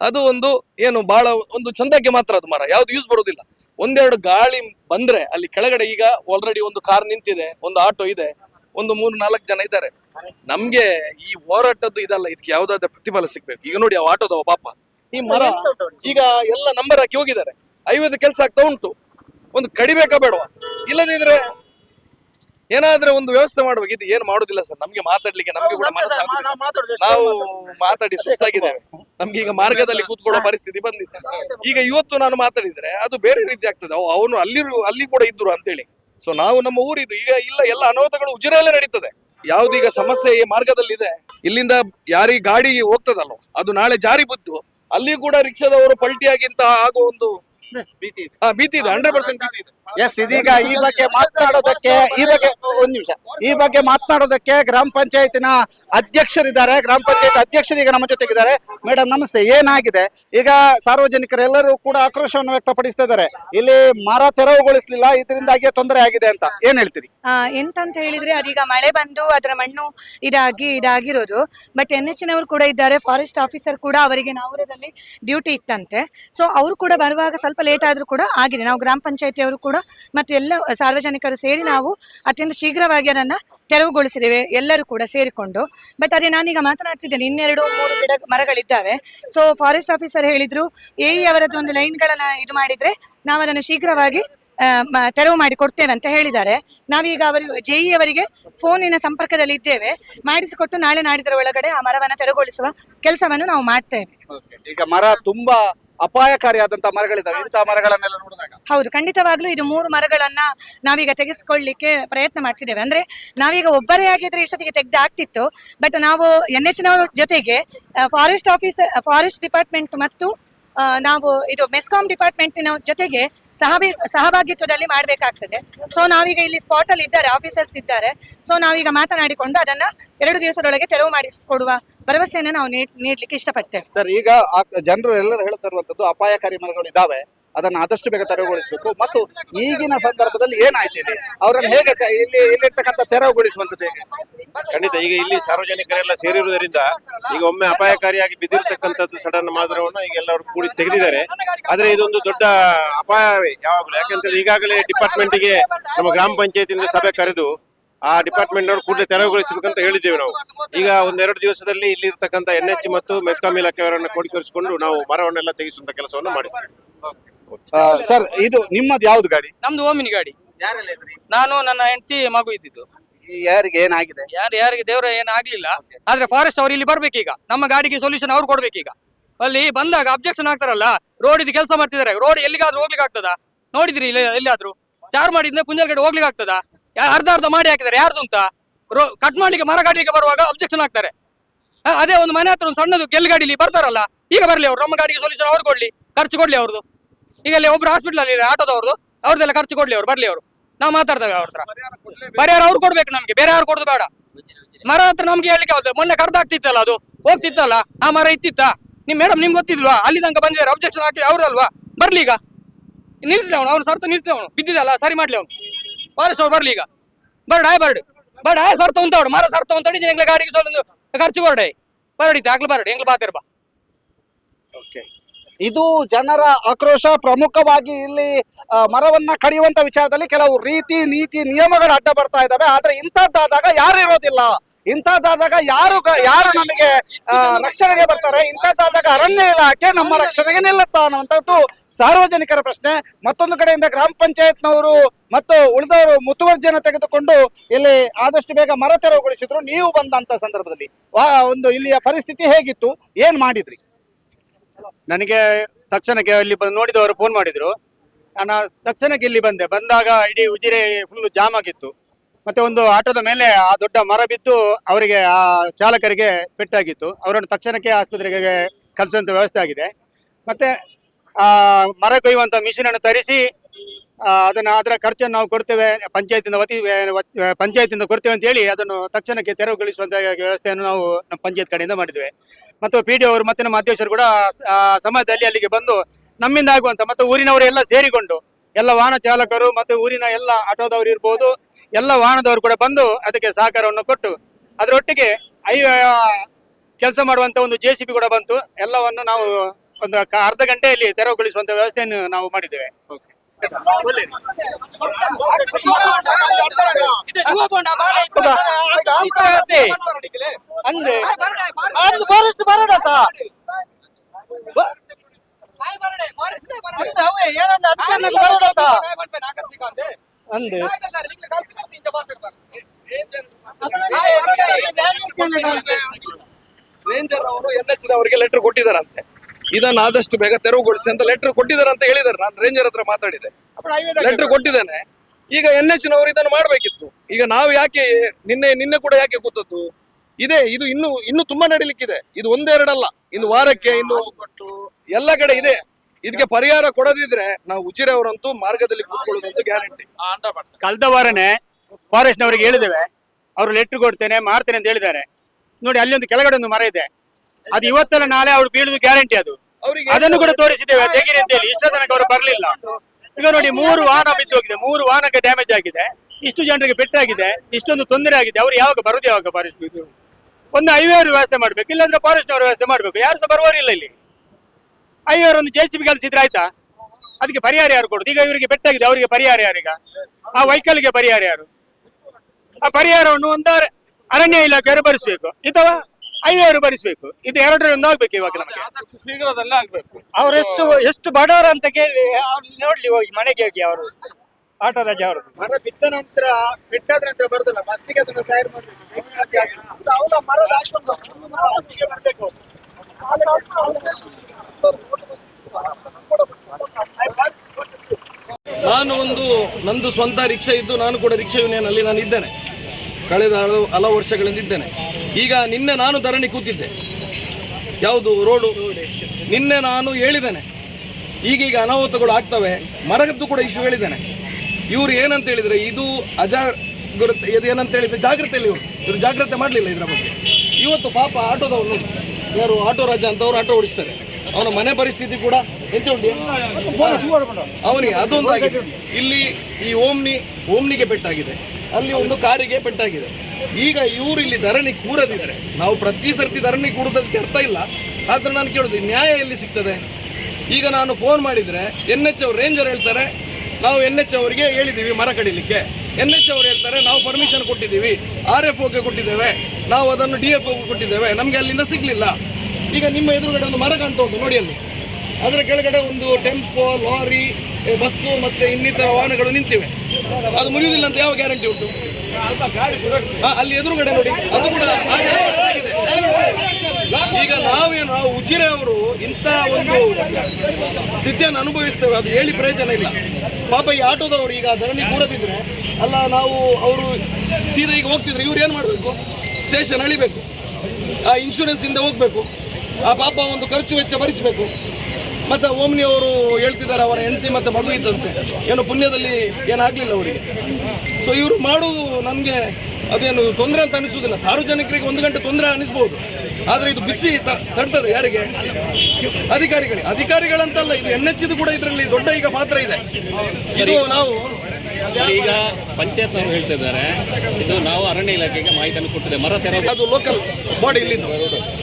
ಅದು ಒಂದು ಏನು ಬಹಳ ಒಂದು ಚಂದಕ್ಕೆ ಮಾತ್ರ ಅದು ಮರ. ಯಾವ್ದು ಯೂಸ್ ಬರೋದಿಲ್ಲ ಒಂದೆರಡು ಗಾಳಿ ಬಂದ್ರೆ ಅಲ್ಲಿ ಕೆಳಗಡೆ ಈಗ ಆಲ್ರೆಡಿ ಒಂದು ಕಾರ್ ನಿಂತಿದೆ ಒಂದು ಆಟೋ ಇದೆ ಒಂದು ಮೂರು ನಾಲ್ಕು ಜನ ಇದ್ದಾರೆ. ನಮ್ಗೆ ಈ ಹೋರಾಟದ್ದು ಇದಲ್ಲ ಇದಕ್ಕೆ ಯಾವ್ದಾದ್ರು ಪ್ರತಿಫಲ ಸಿಗ್ಬೇಕು. ಈಗ ನೋಡಿ ಆ ಆಟೋದವ ಪಾಪ. ಈ ಮರ ಈಗ ಎಲ್ಲ ನಂಬರ್ ಹಾಕಿ ಹೋಗಿದ್ದಾರೆ. ಐವತ್ತು ಕೆಲಸ ಆಗ್ತಾ ಉಂಟು. ಒಂದು ಕಡಿಬೇಕಾ ಬೇಡವಾ? ಇಲ್ಲದಿದ್ರೆ ಏನಾದ್ರೆ ಒಂದು ವ್ಯವಸ್ಥೆ ಮಾಡ್ಬೇಕು ಇದು ಏನು ಮಾಡುದಿಲ್ಲ ಸರ್. ನಮ್ಗೆ ಮಾತಾಡ್ಲಿಕ್ಕೆ ನಮ್ಗೆ ಕೂಡ ನಾವು ಮಾತಾಡಿ ಸುಸ್ತಾಗಿದ್ದೇವೆ. ನಮ್ಗೆ ಈಗ ಮಾರ್ಗದಲ್ಲಿ ಕೂತ್ಕೊಳ್ಳೋ ಪರಿಸ್ಥಿತಿ ಬಂದಿದೆ. ಈಗ ಇವತ್ತು ನಾನು ಮಾತಾಡಿದ್ರೆ ಅದು ಬೇರೆ ರೀತಿ ಆಗ್ತದೆ. ಅವನು ಅಲ್ಲಿ ಅಲ್ಲಿ ಕೂಡ ಇದ್ರು ಅಂತೇಳಿ. ಸೊ ನಾವು ನಮ್ಮ ಊರಿದ್ದು ಈಗ ಇಲ್ಲ ಎಲ್ಲ ಅನಾಹುತಗಳು ಉಜಿರೆಯಲ್ಲೇ ನಡೀತದೆ. ಯಾವ್ದೀಗ ಸಮಸ್ಯೆ ಈ ಮಾರ್ಗದಲ್ಲಿ ಇದೆ ಇಲ್ಲಿಂದ ಯಾರಿ ಗಾಡಿ ಹೋಗ್ತದಲ್ಲ ಅದು ನಾಳೆ ಜಾರಿ ಬಿದ್ದು ಅಲ್ಲಿ ಕೂಡ ರಿಕ್ಷಾದವರು ಪಲ್ಟಿಯಾಗಿಂತ ಆಗೋ ಒಂದು ಭೀತಿ ಇದೆ ಹಾ, ಭೀತಿ ಇದೆ. ಹಂಡ್ರೆಡ್ ಪರ್ಸೆಂಟ್ ಭೀತಿ ಇದೆ. ಎಸ್ ಇದೀಗ ಈ ಬಗ್ಗೆ ಮಾತನಾಡೋದಕ್ಕೆ ಈ ಬಗ್ಗೆ ಒಂದ್ ನಿಮಿಷ. ಈ ಬಗ್ಗೆ ಮಾತನಾಡೋದಕ್ಕೆ ಗ್ರಾಮ ಪಂಚಾಯತಿನ ಅಧ್ಯಕ್ಷರಿದ್ದಾರೆ. ಗ್ರಾಮ ಪಂಚಾಯತ್ ಅಧ್ಯಕ್ಷರು ಈಗ ನಮ್ಮ ಜೊತೆಗಿದ್ದಾರೆ. ಮೇಡಮ್ ನಮಸ್ತೆ. ಏನಾಗಿದೆ? ಈಗ ಸಾರ್ವಜನಿಕರೆಲ್ಲರೂ ಕೂಡ ಆಕ್ರೋಶವನ್ನು ವ್ಯಕ್ತಪಡಿಸ್ತಾ ಇದ್ದಾರೆ. ಇಲ್ಲಿ ಮರ ತೆರವುಗೊಳಿಸ್ಲಿಲ್ಲ. ಇದರಿಂದಾಗಿ ತೊಂದರೆ ಆಗಿದೆ ಅಂತ. ಏನ್ ಹೇಳ್ತೀರಿ? ಆ, ಎಂತಂತ ಹೇಳಿದ್ರೆ ಅದೀಗ ಮಳೆ ಬಂದು ಅದರ ಮಣ್ಣು ಇದಾಗಿ ಇದಾಗಿರೋದು. ಬಟ್ ಎನ್ ಎಚ್ ನವರು ಕೂಡ ಇದ್ದಾರೆ. ಫಾರೆಸ್ಟ್ ಆಫೀಸರ್ ಕೂಡ ಅವರಿಗೆ ನಾವರದಲ್ಲಿ ಡ್ಯೂಟಿ ಇತ್ತಂತೆ. ಸೊ ಅವರು ಕೂಡ ಬರುವಾಗ ಸ್ವಲ್ಪ ಲೇಟ್ ಆದ್ರೂ ಕೂಡ ಆಗಿದೆ. ನಾವು ಗ್ರಾಮ ಪಂಚಾಯತಿಯವರು ಕೂಡ ಮತ್ತು ಎಲ್ಲ ಸಾರ್ವಜನಿಕರು ಸೇರಿ ನಾವು ಅತ್ಯಂತ ಶೀಘ್ರವಾಗಿ ಅದನ್ನು ತೆರವುಗೊಳಿಸಿದ್ದೇವೆ. ಎಲ್ಲರೂ ಕೂಡ ಸೇರಿಕೊಂಡು. ಬಟ್ ಅದೇ ನಾನೀಗ ಮಾತನಾಡ್ತಿದ್ದೇನೆ. ಇನ್ನೆರಡು, ಮೂರು ಗಿಡ ಮರಗಳಿದ್ದಾವೆ. ಸೊ ಫಾರೆಸ್ಟ್ ಆಫೀಸರ್ ಹೇಳಿದ್ರು, ಎ ಅವರದ್ದು ಒಂದು ಲೈನ್ಗಳನ್ನು ಇದು ಮಾಡಿದ್ರೆ ನಾವು ಅದನ್ನು ಶೀಘ್ರವಾಗಿ ತೆರವು ಮಾಡಿ ಕೊಡ್ತೇವೆ ಅಂತ ಹೇಳಿದ್ದಾರೆ. ನಾವೀಗ ಅವರು ಜೆಇ ಅವರಿಗೆ ಫೋನಿನ ಸಂಪರ್ಕದಲ್ಲಿ ಇದ್ದೇವೆ. ಮಾಡಿಸಿಕೊಟ್ಟು ನಾಳೆ ನಾಡಿದರ ಒಳಗಡೆ ಆ ಮರವನ್ನು ತೆರವುಗೊಳಿಸುವ ಕೆಲಸವನ್ನು ನಾವು ಮಾಡ್ತೇವೆ. ಈಗ ಮರ ತುಂಬಾ ಅಪಾಯಕಾರಿಯಾದಂತ ಮರಗಳಿದ್ದಾವೆ. ಇಂತಹ ಮರಗಳನ್ನೆಲ್ಲ ನೋಡಿದಾಗ. ಹೌದು, ಖಂಡಿತವಾಗ್ಲೂ ಇದು ಮೂರು ಮರಗಳನ್ನ ನಾವೀಗ ತೆಗೆಸ್ಕೊಳ್ಳಿಕ್ಕೆ ಪ್ರಯತ್ನ ಮಾಡ್ತಿದ್ದೇವೆ. ಅಂದ್ರೆ ನಾವೀಗ ಒಬ್ಬರೇ ಆಗಿದ್ರೆ ಇಷ್ಟೊತ್ತಿಗೆ ತೆಗ್ದು ಆಗ್ತಿತ್ತು. ಬಟ್ ನಾವು ಎನ್ ಎಚ್ ನವರ ಜೊತೆಗೆ ಫಾರೆಸ್ಟ್ ಆಫೀಸ್ ಫಾರೆಸ್ಟ್ ಡಿಪಾರ್ಟ್ಮೆಂಟ್ ಮತ್ತು ನಾವು ಇದು ಮೆಸ್ಕಾಂ ಡಿಪಾರ್ಟ್ಮೆಂಟಿನ ಜೊತೆಗೆ ಸಹಭಿ ಸಹಭಾಗಿತ್ವದಲ್ಲಿ ಮಾಡಬೇಕಾಗ್ತದೆ. ಸೊ ನಾವೀಗ ಇಲ್ಲಿ ಸ್ಪಾಟ್ ಅಲ್ಲಿ ಇದ್ದಾರೆ ಆಫೀಸರ್ಸ್ ಇದ್ದಾರೆ. ಸೊ ನಾವೀಗ ಮಾತನಾಡಿಕೊಂಡು ಅದನ್ನ ಎರಡು ದಿವಸದೊಳಗೆ ತೆರವು ಮಾಡಿಸಿಕೊಡುವ ಭರವಸೆಯನ್ನು ನಾವು ನೀಡ್- ನೀಡ್ಲಿಕ್ಕೆ ಇಷ್ಟಪಡ್ತೇವೆ. ಸರ್, ಈಗ ಜನರು ಎಲ್ಲರೂ ಹೇಳ್ತಾ ಇರುವಂತದ್ದು ಅಪಾಯಕಾರಿ ಮರಗಳು ಇದಾವೆ ಅದನ್ನ ಆದಷ್ಟು ಬೇಗ ತೆರವುಗೊಳಿಸಬೇಕು. ಮತ್ತು ಈಗಿನ ಸಂದರ್ಭದಲ್ಲಿ ಏನಾಯ್ತಿದೆ ಅವರನ್ನು ಹೇಗೆ ಇಲ್ಲಿ ಇಲ್ಲಿರ್ತಕ್ಕಂಥ ತೆರವುಗೊಳಿಸುವಂಥದ್ದು ಹೇಗೆ? ಖಂಡಿತ, ಈಗ ಇಲ್ಲಿ ಸಾರ್ವಜನಿಕರೆಲ್ಲ ಸೇರಿರುವುದರಿಂದ ಈಗ ಒಮ್ಮೆ ಅಪಾಯಕಾರಿಯಾಗಿ ಬಿದ್ದಿರತಕ್ಕಂಥದ್ದು ಸಡನ್ ಮಾದರವನ್ನು ಈಗ ಎಲ್ಲರೂ ಕೂಡಿ ತೆಗೆದಿದ್ದಾರೆ. ಆದ್ರೆ ಇದೊಂದು ದೊಡ್ಡ ಅಪಾಯವೇ ಯಾವಾಗಲೂ. ಯಾಕಂತೇಳಿ ಈಗಾಗಲೇ ಡಿಪಾರ್ಟ್ಮೆಂಟ್ಗೆ ನಮ್ಮ ಗ್ರಾಮ ಪಂಚಾಯತಿಯಿಂದ ಸಭೆ ಕರೆದು ಆ ಡಿಪಾರ್ಟ್ಮೆಂಟ್ ಅವರು ಕೂಡಲೇ ತೆರವುಗೊಳಿಸಬೇಕಂತ ಹೇಳಿದ್ದೇವೆ ನಾವು. ಈಗ ಒಂದೆರಡು ದಿವಸದಲ್ಲಿ ಇಲ್ಲಿ ಇರ್ತಕ್ಕಂಥ ಎನ್ ಎಚ್ ಮತ್ತು ಮೆಸ್ಕಾಂ ಇಲಾಖೆಯವರನ್ನು ಕೂಡಿಕರಿಸಿಕೊಂಡು ನಾವು ಮರವನ್ನೆಲ್ಲ ತೆಗೆಸುವಂತ ಕೆಲಸವನ್ನು ಮಾಡಿಸ್ತೇವೆ. ಸರ್ ಇದು ನಿಮ್ಮದು ಯಾವ್ದು ಗಾಡಿ? ನಮ್ದು ಓಮಿನಿ ಗಾಡಿ. ನಾನು ನನ್ನ ಹೆಂಡತಿ ಮಗು ಇದ್ದಿದ್ದು. ಯಾರಿಗೆ ಏನಾಗಿದೆ? ಯಾರು ಯಾರಿಗೆ ದೇವ್ರ ಏನು ಆಗ್ಲಿಲ್ಲ. ಆದ್ರೆ ಫಾರೆಸ್ಟ್ ಅವ್ರು ಇಲ್ಲಿ ಬರ್ಬೇಕೀಗ. ನಮ್ಮ ಗಾಡಿಗೆ ಸೊಲ್ಯೂಷನ್ ಅವ್ರು ಕೊಡ್ಬೇಕೀಗ. ಅಲ್ಲಿ ಬಂದಾಗ ಅಬ್ಜೆಕ್ಷನ್ ಆಗ್ತಾರಲ್ಲ? ರೋಡ್ ಇದು ಕೆಲಸ ಮಾಡ್ತಿದ್ದಾರೆ ರೋಡ್ ಎಲ್ಲಿಗಾದ್ರೂ ಹೋಗ್ಲಿಕ್ಕೆ ಆಗ್ತದಾ? ನೋಡಿದ್ರಿ ಇಲ್ಲಿ ಎಲ್ಲಿಯಾದ್ರೂ? ಚಾರ್ ಮಾಡಿದ್ರೆ ಕುಂಜಲ್ಗಡೆ ಹೋಗ್ಲಿಕ್ಕೆ ಆಗ್ತದಾ? ಅರ್ಧ ಅರ್ಧ ಮಾಡಿ ಹಾಕಿದ್ದಾರೆ ಯಾರ್ದು ಅಂತ? ರೋ ಕಟ್ ಮಾಡ್ಲಿಕ್ಕೆ ಮರ ಗಾಡಿಗೆ ಬರುವಾಗ ಅಬ್ಜೆಕ್ಷನ್ ಆಗ್ತಾರೆ. ಅದೇ ಒಂದು ಮನೆ ಹತ್ರ ಒಂದು ಸಣ್ಣದು ಗೆಲ್ ಗಾಡಿಲಿ ಬರ್ತಾರಲ್ಲ? ಈಗ ಬರ್ಲಿ ಅವ್ರು. ನಮ್ಮ ಗಾಡಿಗೆ ಸೊಲ್ಯೂಷನ್ ಅವ್ರು ಕೊಡ್ಲಿ. ಖರ್ಚು ಕೊಡ್ಲಿ ಅವ್ರದ್ದು. ಈಗ ಅಲ್ಲಿ ಒಬ್ರು ಹಾಸ್ಪಿಟಲ್ ಅಲ್ಲಿ ಆಟೋದವ್ರದ್ದು ಅವ್ರದ್ದೆಲ್ಲ ಖರ್ಚು ಕೊಡ್ಲಿ ಅವ್ರು ಬರ್ಲಿ ಅವರು. ನಾವು ಮಾತಾಡ್ತೇವೆ ಅವ್ರ ಹತ್ರ. ಪರಿಹಾರ ಅವ್ರು ಕೊಡ್ಬೇಕು ನಮ್ಗೆ ಬೇರೆ ಯಾರು ಕೊಡೋದು ಬೇಡ. ಮರ ಹತ್ರ ನಮ್ಗೆ ಹೇಳ್ಲಿಕ್ಕೆ ಆಗುತ್ತೆ ಮೊನ್ನೆ ಕರ್ದಾಗ್ತಿತ್ತಲ್ಲ ಅದು? ಹೋಗ್ತಿತ್ತಲ್ಲ? ಆ ಮರ ಇತ್ತಿತ್ತ? ನಿಮ್ ಮೇಡಮ್ ನಿಮ್ಗೆ ಗೊತ್ತಿದ್ವಾ? ಅಲ್ಲಿ ತನಕ ಬಂದಿದ್ದಾರೆ ಅಬ್ಜೆಕ್ಷನ್ ಹಾಕಿ ಅವ್ರಲ್ವಾ ಬರ್ಲಿ ಈಗ. ನಿಲ್ಸ್ಲಿ ಅವನು ಅವ್ರು ಸರ್ತ ನಿಲ್ಸ್ಲಿ ಅವನು. ಬಿದ್ದಿದಲ್ಲ ಸರಿ ಮಾಡ್ಲಿ ಅವನು. ಫಾರೆಸ್ಟ್ ಅವ್ರು ಬರ್ಲಿ ಈಗ. ಬರ್ಡ್ ಆಯ್ ಬರ್ಡ್. ಬರ್ಡ್ ಆಯ್ ಸರ್ತ ಉಂಟು ಮರ ಸರ್ತ ಅಂತ ಎಂಗ್ಲ ಗಾಡಿಗೆ ಸ್ವಲ್ಪ ಖರ್ಚು ಕೊರಡೆ. ಬರಡಿತ್ತೆ ಆಗ್ಲು ಬರಡಿ ಎಂಗ್ಲ ಬಾತಿರ್ ಬಾ ಇದು ಜನರ ಆಕ್ರೋಶ ಪ್ರಮುಖವಾಗಿ ಇಲ್ಲಿ ಮರವನ್ನ ಕಡಿಯುವಂತ ವಿಚಾರದಲ್ಲಿ ಕೆಲವು ರೀತಿ, ನೀತಿ, ನಿಯಮಗಳು ಅಡ್ಡ ಬರ್ತಾ ಇದಾವೆ ಆದ್ರೆ ಇಂಥದ್ದಾದಾಗ ಯಾರು ಇರೋದಿಲ್ಲ. ಇಂಥದ್ದಾದಾಗ ಯಾರು ಯಾರು ನಮಗೆ ರಕ್ಷಣೆಗೆ ಬರ್ತಾರೆ? ಇಂಥದ್ದಾದಾಗ ಅರಣ್ಯ ಇಲಾಖೆ ನಮ್ಮ ರಕ್ಷಣೆಗೆ ನಿಲ್ಲುತ್ತಾ ಅನ್ನುವಂಥದ್ದು ಸಾರ್ವಜನಿಕರ ಪ್ರಶ್ನೆ. ಮತ್ತೊಂದು ಕಡೆಯಿಂದ ಗ್ರಾಮ ಪಂಚಾಯತ್ನವರು ಮತ್ತು ಉಳಿದವರು ಮುತುವರ್ಜಿಯನ್ನು ತೆಗೆದುಕೊಂಡು ಇಲ್ಲಿ ಆದಷ್ಟು ಬೇಗ ಮರ ತೆರವುಗೊಳಿಸಿದ್ರು. ನೀವು ಬಂದಂತ ಸಂದರ್ಭದಲ್ಲಿ ಒಂದು ಇಲ್ಲಿಯ ಪರಿಸ್ಥಿತಿ ಹೇಗಿತ್ತು? ಏನ್ ಮಾಡಿದ್ರಿ? ನನಗೆ ತಕ್ಷಣಕ್ಕೆ ಅಲ್ಲಿ ಬಂದು ನೋಡಿದವರು ಫೋನ್ ಮಾಡಿದ್ರು. ನಾನು ತಕ್ಷಣಕ್ಕೆ ಇಲ್ಲಿ ಬಂದೆ. ಬಂದಾಗ ಇಡೀ ಉಜಿರೆ ಫುಲ್ ಜಾಮ್ ಆಗಿತ್ತು. ಮತ್ತೆ ಒಂದು ಆಟೋದ ಮೇಲೆ ಆ ದೊಡ್ಡ ಮರ ಬಿದ್ದು ಅವರಿಗೆ ಆ ಚಾಲಕರಿಗೆ ಪೆಟ್ಟಾಗಿತ್ತು. ಅವರನ್ನು ತಕ್ಷಣಕ್ಕೆ ಆಸ್ಪತ್ರೆಗೆ ಕಳಿಸುವಂತ ವ್ಯವಸ್ಥೆ ಆಗಿದೆ. ಮತ್ತೆ ಆ ಮರ ಕೊಯ್ಯುವಂಥ ಮಿಷಿನ್ ಅನ್ನು ತರಿಸಿ ಅದನ್ನ ಅದರ ಖರ್ಚನ್ನು ನಾವು ಕೊಡ್ತೇವೆ, ಪಂಚಾಯತಿಂದ ವತಿ ಪಂಚಾಯತಿಂದ ಕೊಡ್ತೇವೆ ಅಂತ ಹೇಳಿ ಅದನ್ನು ತಕ್ಷಣಕ್ಕೆ ತೆರವುಗೊಳಿಸುವಂತ ವ್ಯವಸ್ಥೆಯನ್ನು ನಾವು ನಮ್ಮ ಪಂಚಾಯತ್ ಕಡೆಯಿಂದ ಮಾಡಿದ್ವಿ ಮತ್ತು ಪಿ ಡಿ ಅವರು ಮತ್ತೆ ನಮ್ಮ ಅಧ್ಯಕ್ಷರು ಕೂಡ ಸಮಯದಲ್ಲಿ ಅಲ್ಲಿಗೆ ಬಂದು ನಮ್ಮಿಂದ ಆಗುವಂತ ಮತ್ತು ಊರಿನವರು ಎಲ್ಲ ಸೇರಿಕೊಂಡು ಎಲ್ಲ ವಾಹನ ಚಾಲಕರು ಮತ್ತೆ ಊರಿನ ಎಲ್ಲ ಆಟೋದವರು ಇರ್ಬೋದು, ಎಲ್ಲ ವಾಹನದವರು ಕೂಡ ಬಂದು ಅದಕ್ಕೆ ಸಹಕಾರವನ್ನು ಕೊಟ್ಟು ಅದರೊಟ್ಟಿಗೆ ಐ ಕೆಲಸ ಮಾಡುವಂತ ಒಂದು ಜೆ ಕೂಡ ಬಂತು. ಎಲ್ಲವನ್ನು ನಾವು ಒಂದು ಅರ್ಧ ಗಂಟೆಯಲ್ಲಿ ತೆರವುಗೊಳಿಸುವಂತ ವ್ಯವಸ್ಥೆಯನ್ನು ನಾವು ಮಾಡಿದ್ದೇವೆ. ಒಳ್ಳೆಯದು. ಅಂದ್ರೆ ಅದು ಫಾರೆಸ್ಟ್ ಬರೋಡತ್ತ ಅಂದೆ ರೇಂಜರ್ ಅವರು ಎನ್ ಎಚ್ ಅವರಿಗೆ ಲೆಟರ್ ಕೊಟ್ಟಿದ್ದಾರಂತೆ ಇದನ್ನ ಆದಷ್ಟು ಬೇಗ ತೆರವುಗೊಳಿಸಿ ಅಂತ ಲೆಟರ್ ಕೊಟ್ಟಿದ್ದಾರೆ ಅಂತ ಹೇಳಿದ್ದಾರೆ. ನಾನು ರೇಂಜರ್ ಹತ್ರ ಮಾತಾಡಿದೆ. ಲೆಟರ್ ಕೊಟ್ಟಿದ್ದೇನೆ. ಈಗ ಎನ್ ಎಚ್ ನವರು ಇದನ್ನು ಮಾಡಬೇಕಿತ್ತು. ಈಗ ನಾವು ಯಾಕೆ ನಿನ್ನೆ ನಿನ್ನೆ ಕೂಡ ಯಾಕೆ ಕೂತದ್ದು? ಇದೆ ಇದು ಇನ್ನು ಇನ್ನು ತುಂಬಾ ನಡಿಲಿಕ್ಕಿದೆ. ಇದು ಒಂದೆರಡಲ್ಲ. ಇನ್ನು ವಾರಕ್ಕೆ ಇನ್ನು ಎಲ್ಲ ಕಡೆ ಇದೆ. ಇದಕ್ಕೆ ಪರಿಹಾರ ಕೊಡದಿದ್ರೆ ನಾವು ಉಚಿರೆ ಅವರಂತೂ ಮಾರ್ಗದಲ್ಲಿ ಕೂತ್ಕೊಳ್ಳೋದಂತೂ ಗ್ಯಾರಂಟಿ ಕಳೆದ ವಾರನೇ ಫಾರೆಸ್ಟ್ ನವರಿಗೆ ಹೇಳಿದ್ದೇವೆ. ಅವರು ಲೆಟ್ರ್ ಕೊಡ್ತೇನೆ ಮಾಡ್ತೇನೆ ಅಂತ ಹೇಳಿದ್ದಾರೆ. ನೋಡಿ ಅಲ್ಲಿ ಒಂದು ಕೆಳಗಡೆ ಒಂದು ಮರ ಇದೆ. ಅದು ಇವತ್ತಲ್ಲ ನಾಳೆ ಅವ್ರು ಬೀಳುದು ಗ್ಯಾರಂಟಿ ಅದು. ಅದನ್ನು ಕೂಡ ತೋರಿಸಿದ್ದೇವೆ ತೆಗಿರಿ ಅಂತ ಹೇಳಿ. ಇಷ್ಟ ತನಕ ಅವರು ಬರಲಿಲ್ಲ. ಈಗ ನೋಡಿ ಮೂರು ವಾಹನ ಬಿದ್ದು ಹೋಗಿದೆ ಮೂರು ವಾಹನಕ್ಕೆ ಡ್ಯಾಮೇಜ್ ಆಗಿದೆ. ಇಷ್ಟು ಜನರಿಗೆ ಪೆಟ್ಟಾಗಿದೆ ಇಷ್ಟೊಂದು ತೊಂದರೆ ಆಗಿದೆ. ಅವ್ರು ಯಾವಾಗ ಬರುದು ಯಾವಾಗ ಫಾರೆಸ್ಟ್ ಇದು ಒಂದು ಹೈವೇ ವ್ಯವಸ್ಥೆ ಮಾಡ್ಬೇಕು. ಇಲ್ಲಾಂದ್ರೆ ಫಾರೆಸ್ಟ್ ಅವ್ರ ವ್ಯವಸ್ಥೆ ಮಾಡ್ಬೇಕು. ಯಾರು ಸಹ ಬರುವವರಿಲ್ಲ ಇಲ್ಲಿ. ಹೈವೇ ಒಂದು ಜೆ ಸಿ ಬಿ ಕಲ್ಸಿದ್ರೆ ಆಯ್ತಾ? ಅದಕ್ಕೆ ಪರಿಹಾರ ಯಾರು ಕೊಡುದು? ಈಗ ಇವರಿಗೆ ಪೆಟ್ಟಾಗಿದೆ ಅವರಿಗೆ ಪರಿಹಾರ ಯಾರೀಗ? ಆ ವೆಹಿಕಲ್ಗೆ ಪರಿಹಾರ ಯಾರು? ಆ ಪರಿಹಾರವನ್ನು ಒಂದು ಅರಣ್ಯ ಇಲಾಖೆಯವರು ಭರಿಸಬೇಕು. ಅಥವಾ ಅವರು ಭರಿಸಬೇಕು ಇದು ಎರಡರಿಂದ ಒಂದು ಆಗ್ಬೇಕು ಇವಾಗ ನಮಗೆ. ಆದಷ್ಟು ಶೀಘ್ರದಲ್ಲೇ ಆಗ್ಬೇಕು. ಅವರೆಷ್ಟು ಎಷ್ಟು ಬಡವರು ಅಂತ ಕೇಳಿ ಅವ್ರು ನೋಡ್ಲಿ ಹೋಗಿ ಮನೆಗೆ ಹೋಗಿ ಅವರು ಆಟೋ ರಜೆ ಅವರದ್ದು ಮರ ಬಿದ್ದ ನಂತರ ಬಿಟ್ಟಾದ ನಂತರ ಬರುದಿಲ್ಲ. ಮತ್ತಿಗೆ ಅದನ್ನು ತಯಾರು ಮಾಡಬೇಕು. ಅವರ ಮರದ ಬರಬೇಕು. ನಾನು ಒಂದು ನಂದು ಸ್ವಂತ ರಿಕ್ಷಾ ಇದ್ದು ನಾನು ಕೂಡ ರಿಕ್ಷಾ ಯೂನಿಯನ್ ಅಲ್ಲಿ ನಾನು ಇದ್ದೇನೆ ಕಳೆದ ಹಲವು ಹಲವು ವರ್ಷಗಳಿಂದ ಇದ್ದೇನೆ. ಈಗ ನಿನ್ನೆ ನಾನು ಧರಣಿ ಕೂತಿದ್ದೆ. ಯಾವುದು? ರೋಡು. ನಿನ್ನೆ ನಾನು ಹೇಳಿದ್ದೇನೆ. ಈಗೀಗ ಅನಾಹುತಗಳು ಆಗ್ತವೆ. ಮರಗದ್ದು ಕೂಡ ಇಶ್ಯೂ ಹೇಳಿದ್ದೇನೆ. ಇವರು ಏನಂತ ಹೇಳಿದರೆ ಇದು ಅಜಾಗ್ರತೆ ಇದು ಏನಂತ ಹೇಳಿದ್ರೆ ಜಾಗ್ರತೆಯಲ್ಲಿ ಇವರು. ಇವರು ಜಾಗ್ರತೆ ಮಾಡಲಿಲ್ಲ ಇದರ ಬಗ್ಗೆ. ಇವತ್ತು ಪಾಪ ಆಟೋದವನು ಯಾರು ಆಟೋ ರಾಜ ಅಂತ ಅವರು ಆಟೋ ಓಡಿಸ್ತಾರೆ. ಅವನ ಮನೆ ಪರಿಸ್ಥಿತಿ ಕೂಡ ಹೆಚ್ಚು ಉಂಟು ಅವನಿಗೆ ಅದೊಂದು ಆಗಿದೆ ಇಲ್ಲಿ ಈ ಓಮ್ನಿ ಓಮ್ನಿಗೆ ಪೆಟ್ಟಾಗಿದೆ. ಅಲ್ಲಿ ಒಂದು ಕಾರಿಗೆ ಪೆಟ್ಟಾಗಿದೆ. ಈಗ ಇವರು ಇಲ್ಲಿ ಧರಣಿ ಕೂರದಿದ್ರೆ ನಾವು ಪ್ರತಿ ಸರ್ತಿ ಧರಣಿ ಕೂಡೋದಕ್ಕೆ ಅರ್ಥ ಇಲ್ಲ. ಆದ್ರೆ ನಾನು ಕೇಳೋದು, ನ್ಯಾಯ ಎಲ್ಲಿ ಸಿಗ್ತದೆ? ಈಗ ನಾನು ಫೋನ್ ಮಾಡಿದ್ರೆ ಎನ್ ಎಚ್ ಅವ್ರು ರೇಂಜರ್ ಹೇಳ್ತಾರೆ, ನಾವು ಎನ್ ಎಚ್ ಅವರಿಗೆ ಹೇಳಿದ್ದೀವಿ ಮರ ಕಡಿಲಿಕ್ಕೆ. ಎನ್ ಎಚ್ ಅವ್ರು ಹೇಳ್ತಾರೆ, ನಾವು ಪರ್ಮಿಷನ್ ಕೊಟ್ಟಿದ್ದೀವಿ, ಆರ್ ಎಫ್ ಓಗೆ ಕೊಟ್ಟಿದ್ದೇವೆ, ನಾವು ಅದನ್ನು ಡಿ ಎಫ್ ಓಗೆ ಕೊಟ್ಟಿದ್ದೇವೆ, ನಮಗೆ ಅಲ್ಲಿಂದ ಸಿಗಲಿಲ್ಲ. ಈಗ ನಿಮ್ಮ ಎದುರುಗಡೆ ಒಂದು ಮರ ಕಾಣ್ತಾ ಉಂಟು, ನೋಡಿ ಅಲ್ಲಿ. ಅದರ ಕೆಳಗಡೆ ಒಂದು ಟೆಂಪೋ, ಲಾರಿ ಬಸ್ಸು ಮತ್ತೆ ಇನ್ನಿತರ ವಾಹನಗಳು ನಿಂತಿವೆ. ಅದು ಮುರಿಯುವುದಿಲ್ಲ ಅಂತ ಯಾವ ಗ್ಯಾರಂಟಿ ಉಂಟು? ಅಲ್ಲಿ ಎದುರುಗಡೆ ನೋಡಿ. ಅದು ಕೂಡ ಈಗ ನಾವೇನು ನಾವು ಉಚಿರೆ ಅವರು ಇಂಥ ಒಂದು ಸ್ಥಿತಿಯನ್ನು ಅನುಭವಿಸ್ತೇವೆ. ಅದು ಹೇಳಿ ಪ್ರಯೋಜನ ಇಲ್ಲ. ಪಾಪ ಈ ಆಟೋದವರು ಈಗ ಧರಣಿ ಕೂಡದಿದ್ರೆ, ಅಲ್ಲ ನಾವು ಅವರು ಸೀದಾ ಈಗ ಹೋಗ್ತಿದ್ರೆ ಇವ್ರು ಏನು ಮಾಡಬೇಕು? ಸ್ಟೇಷನ್ ಅಳಿಬೇಕು. ಆ ಇನ್ಶೂರೆನ್ಸಿಂದ ಹೋಗ್ಬೇಕು. ಆ ಪಾಪ ಒಂದು ಖರ್ಚು ವೆಚ್ಚ ಭರಿಸಬೇಕು. ಮತ್ತೆ ಓಮ್ನಿ ಅವರು ಹೇಳ್ತಿದ್ದಾರೆ, ಅವರ ಹೆಂಡತಿ ಮತ್ತೆ ಮಗು ಇದ್ದಂತೆ. ಏನು ಪುಣ್ಯದಲ್ಲಿ ಏನಾಗಲಿಲ್ಲ ಅವರಿಗೆ. ಸೊ ಇವರು ಮಾಡುವುದು ನನಗೆ ಅದೇನು ತೊಂದರೆ ಅಂತ ಅನಿಸುವುದಿಲ್ಲ. ಸಾರ್ವಜನಿಕರಿಗೆ ಒಂದು ಗಂಟೆ ತೊಂದರೆ ಅನಿಸ್ಬೋದು. ಆದರೆ ಇದು ಬಿಸಿ ತಡ್ತದೆ ಯಾರಿಗೆ? ಅಧಿಕಾರಿಗಳಿಗೆ. ಅಧಿಕಾರಿಗಳಂತಲ್ಲ, ಇದು ಎನ್ ಕೂಡ ಇದರಲ್ಲಿ ದೊಡ್ಡ ಈಗ ಪಾತ್ರ ಇದೆ. ಇದು ನಾವು ಈಗ ಪಂಚಾಯತ್ ಅವರು ಹೇಳ್ತಾ ಇದ್ದಾರೆ, ಇದು ನಾವು ಅರಣ್ಯ ಇಲಾಖೆಗೆ ಮಾಹಿತಿಯನ್ನು ಕೊಟ್ಟಿದೆ ಮರ ತೆರ ಅದು ಲೋಕಲ್ ಬಾಡಿ ಇಲ್ಲಿಂದ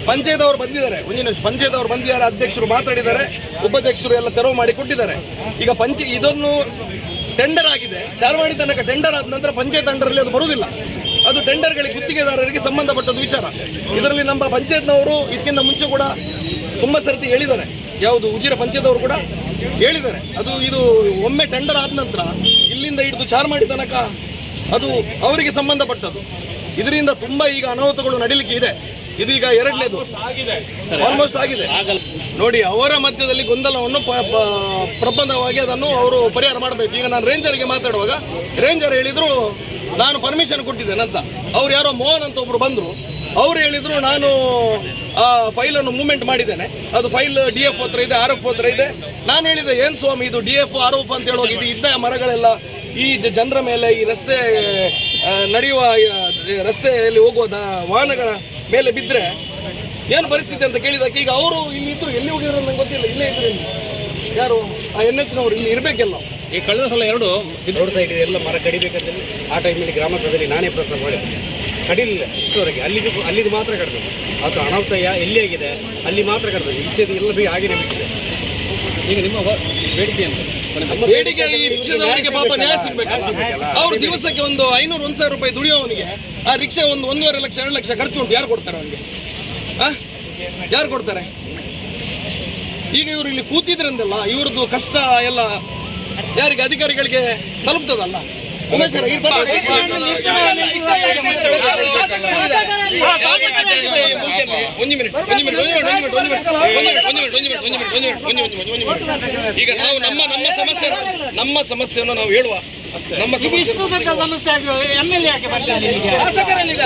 ಪಂಚಾಯತ್ ಅವರು ಬಂದಿದ್ದಾರೆ. ಮುಂದಿನ ಪಂಚಾಯತ್ ಅವರು ಬಂದಿದ್ದಾರೆ, ಅಧ್ಯಕ್ಷರು ಮಾತಾಡಿದ್ದಾರೆ, ಉಪಾಧ್ಯಕ್ಷರು ಎಲ್ಲ ತೆರವು ಮಾಡಿ ಕೊಟ್ಟಿದ್ದಾರೆ. ಈಗ ಪಂಚ ಇದನ್ನು ಟೆಂಡರ್ ಆಗಿದೆ. ಚಾರ್ವಾಣಿ ತನಕ ಟೆಂಡರ್ ಆದ ನಂತರ ಪಂಚಾಯತ್ ಅಂಡರಲ್ಲಿ ಅದು ಬರುವುದಿಲ್ಲ. ಅದು ಟೆಂಡರ್ಗಳಿಗೆ ಗುತ್ತಿಗೆದಾರರಿಗೆ ಸಂಬಂಧಪಟ್ಟದ್ದು ವಿಚಾರ. ಇದರಲ್ಲಿ ನಮ್ಮ ಪಂಚಾಯತ್ನವರು ಇದಕ್ಕಿಂತ ಮುಂಚೆ ಕೂಡ ತುಂಬ ಸರ್ತಿ ಹೇಳಿದ್ದಾರೆ. ಯಾವುದು, ಉಜಿರ ಪಂಚಾಯತ್ ಅವರು ಕೂಡ ಹೇಳಿದ್ದಾರೆ. ಅದು ಇದು ಒಮ್ಮೆ ಟೆಂಡರ್ ಆದ ನಂತರ ಇಲ್ಲಿಂದ ಹಿಡಿದು ಚಾರ್ ಮಾಡಿದ ತನಕ ಅದು ಅವರಿಗೆ ಸಂಬಂಧಪಟ್ಟದ್ದು. ಇದರಿಂದ ತುಂಬಾ ಈಗ ಅನಾಹುತಗಳು ನಡೀಲಿಕ್ಕೆ ಇದೆ. ಇದೀಗ ಎರಡನೇದು. ಆಲ್ಮೋಸ್ಟ್ ಆಗಿದೆ. ನೋಡಿ, ಅವರ ಮಧ್ಯದಲ್ಲಿ ಗೊಂದಲವನ್ನು ಪ್ರಬಂಧವಾಗಿ ಅದನ್ನು ಅವರು ಪರಿಹಾರ ಮಾಡಬೇಕು. ಈಗ ನಾನು ರೇಂಜರ್ಗೆ ಮಾತಾಡುವಾಗ ರೇಂಜರ್ ಹೇಳಿದ್ರು, ನಾನು ಪರ್ಮಿಷನ್ ಕೊಟ್ಟಿದ್ದೇನೆ ಅಂತ. ಅವ್ರು ಯಾರೋ ಮೋಹನ್ ಅಂತ ಒಬ್ರು ಬಂದ್ರು. ಅವ್ರು ಹೇಳಿದ್ರು ನಾನು ಆ ಫೈಲ್ ಅನ್ನು ಮೂವ್ಮೆಂಟ್ ಮಾಡಿದ್ದೇನೆ. ಅದು ಫೈಲ್ ಡಿ ಎಫ್ ಹತ್ರ ಇದೆ ಆರ್ ಎಫ್ ಹತ್ರ ಇದೆ. ನಾನು ಹೇಳಿದೆ ಏನ್ ಸ್ವಾಮಿ ಇದು ಡಿ ಎಫ್ ಆರ್ ಎಫ್ ಅಂತ ಹೇಳೋದು ಇದು ಇದ್ದ ಮರಗಳೆಲ್ಲ. ಈ ಜ- ಜನರ ಮೇಲೆ ಈ ರಸ್ತೆ ನಡೆಯುವ ರಸ್ತೆಯಲ್ಲಿ ಹೋಗುವ ದ- ವಾಹನಗಳ ಮೇಲೆ ಬಿದ್ದರೆ ಏನು ಪರಿಸ್ಥಿತಿ ಅಂತ ಕೇಳಿದಕ್ಕೆ ಈಗ ಅವರು ಇಲ್ಲಿ ಇದ್ರು ಎಲ್ಲಿ ಹೋಗಿದ್ರು ನಂಗೆ ಗೊತ್ತಿಲ್ಲ ಇಲ್ಲೇ ಇದ್ರು ಯಾರು? ಆ ಎನ್ ಎಚ್ ನವರು ಇಲ್ಲಿ ಇರಬೇಕೆಲ್ಲ. ಈ ಕಳೆದ ಸಲ ಎರಡು ರೋಡ್ ಸೈಡ್ ಎಲ್ಲ ಮರ ಕಡಿಬೇಕಂತ ಆ ಟೈಮಲ್ಲಿ ಗ್ರಾಮ ಸಭೆಯಲ್ಲಿ ನಾನೇ ಪ್ರಸ್ತಾಪ ಮಾಡಿದ್ದೆ. ಕಡಿಲಿಲ್ಲ ಇಷ್ಟವರೆಗೆ ಅಲ್ಲಿಗೆ ಅಲ್ಲಿಗೆ ಮಾತ್ರ ಕಡಿಬೇಕು ಅದು ಅನಾಹುತಯ ಎಲ್ಲಿ ಆಗಿದೆ ಅಲ್ಲಿ ಮಾತ್ರ ಕಡಿಬೇಕು ಈಚೆ ಎಲ್ಲ ಬಿ ಬಿಟ್ಟಿದೆ ಈಗ ನಿಮ್ಮ ಬೇಡಿಕೆ ಅಂತ. ಬೇಡಿಕೆ ಈ ರಿಕ್ಷಾದವರಿಗೆ ಪಾಪ ನ್ಯಾಯ ಸಿಗ್ಬೇಕಲ್ಲ. ಅವ್ರು ದಿವಸಕ್ಕೆ ಒಂದು ಐನೂರು ಒಂದು ಸಾವಿರ ರೂಪಾಯಿ ದುಡಿಯೋವನಿಗೆ ಆ ರಿಕ್ಷಾ ಒಂದು ಒಂದೂವರೆ ಲಕ್ಷ ಎರಡು ಲಕ್ಷ ಖರ್ಚು ಉಂಟು. ಯಾರು ಕೊಡ್ತಾರೆ ಅವನಿಗೆ? ಯಾರು ಕೊಡ್ತಾರೆ? ಈಗ ಇವರು ಇಲ್ಲಿ ಕೂತಿದ್ರಂದಲ್ಲ ಇವ್ರದ್ದು ಕಷ್ಟ ಎಲ್ಲ ಯಾರಿಗೆ ಅಧಿಕಾರಿಗಳಿಗೆ ತಲುಪ್ತದಲ್ಲ? ಈಗ ನಾವು ನಮ್ಮ ನಮ್ಮ ಸಮಸ್ಯೆ ನಮ್ಮ ಸಮಸ್ಯೆಯನ್ನು ನಾವು ಹೇಳುವ ನಮ್ಮ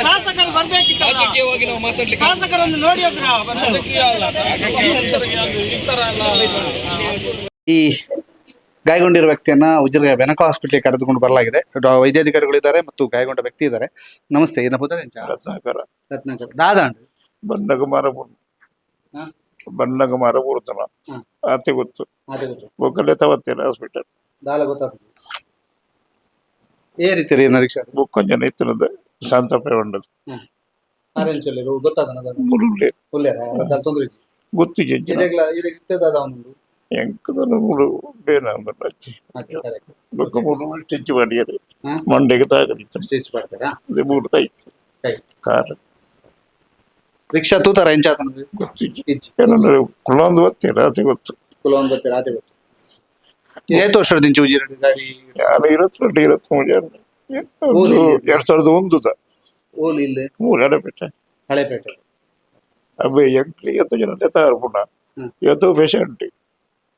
ಶಾಸಕರು ಅದಕ್ಕೆ ಹೋಗಿ ನಾವು ಮಾತಾಡ್ಲಿಕ್ಕೆ ಶಾಸಕರನ್ನು ನೋಡಿ ಈ ಗಾಯಗೊಂಡಿರುವ ವ್ಯಕ್ತಿಯನ್ನ ಉಜಿರೆ ಬೆನಕ ಹಾಸ್ಪಿಟಲ್ ಕರೆದುಕೊಂಡು ಬರಲಾಗಿದೆ. ವೈದ್ಯಾಧಿಕಾರಿಗಳು ವೈದ್ಯಾಧಿಕಾರಿಗಳಿದ್ದಾರೆ ಮತ್ತು ಗಾಯಗೊಂಡ ವ್ಯಕ್ತಿ ಇದ್ದಾರೆ. ನಮಸ್ತೆ ಏನಬಹುದು ರತ್ನಾಕರ. ರತ್ನಾಕರ್. ದಾದಾಂಡ್ ಬಣ್ಣಗ ಮರ ಹಾ? ಬಣ್ಣಗ ಮರ ಬರುತ್ತಲ್ಲ ಹಾ. ಆತೆ ಗೊತ್ತು. ಬೊಕ್ಕಲೆ ತವತ್ತೇನೆ ಹಾಸ್ಪಿಟಲ್. ದಾಲ ಗೊತ್ತಾಗ್ತದೆ. ಏ ರೀತಿ ರೀ ರಿಕ್ಷಾ ಬೊಕ್ಕೊಂಜನ ಇತ್ತನದ ಶಾಂತಪೆ ಉಂಡದು ಗೊತ್ತಾದ ಮುರುಳ್ಳೆ ಹುಲ್ಲೇರ ಅದ ತೊಂದ್ರೆ ഞങ്ങൾക്ക് തന്നെ നമ്മള് പിന്നെ പറ്റി ഇതൊക്കെ മുഴുവൻ സ്റ്റിച്ച് പാടിയത് മണ്ടേക്ക് താകരിച്ചു ಮೂರು ಕೈ ಕಾರ್. ರಿಕ್ಷಾ ತೂತಾರ ಇಂಚ ಏನಂದ್ರೆ ಕುಲೊಂದು ಗೊತ್ತಿ ರಾತ್ರಿ ಗೊತ್ತು. ಕುಲೊಂದು ಗೊತ್ತಿ ರಾತ್ರಿ ಗೊತ್ತು. ಏತು ವರ್ಷದಿಂದ ಉಜಿರ ನಾನು ಇರತ್ತೆರಡು ಇರತ್ಮೂರು ಎರಡ್ ಸಾವಿರದ ಒಂದು ಓಲ್ ಇಲ್ಲಿ. ಮೂರು ಹಳೆಪೇಟೆ. ಹಳೆಪೇಟೆ. ಅಬ್ಬೆ ಎಂಟು ಇವತ್ತು ಜನ ತಾರು ಪುಣ್ಣ ಇವತ್ತು ಪೇಷಂಟ್.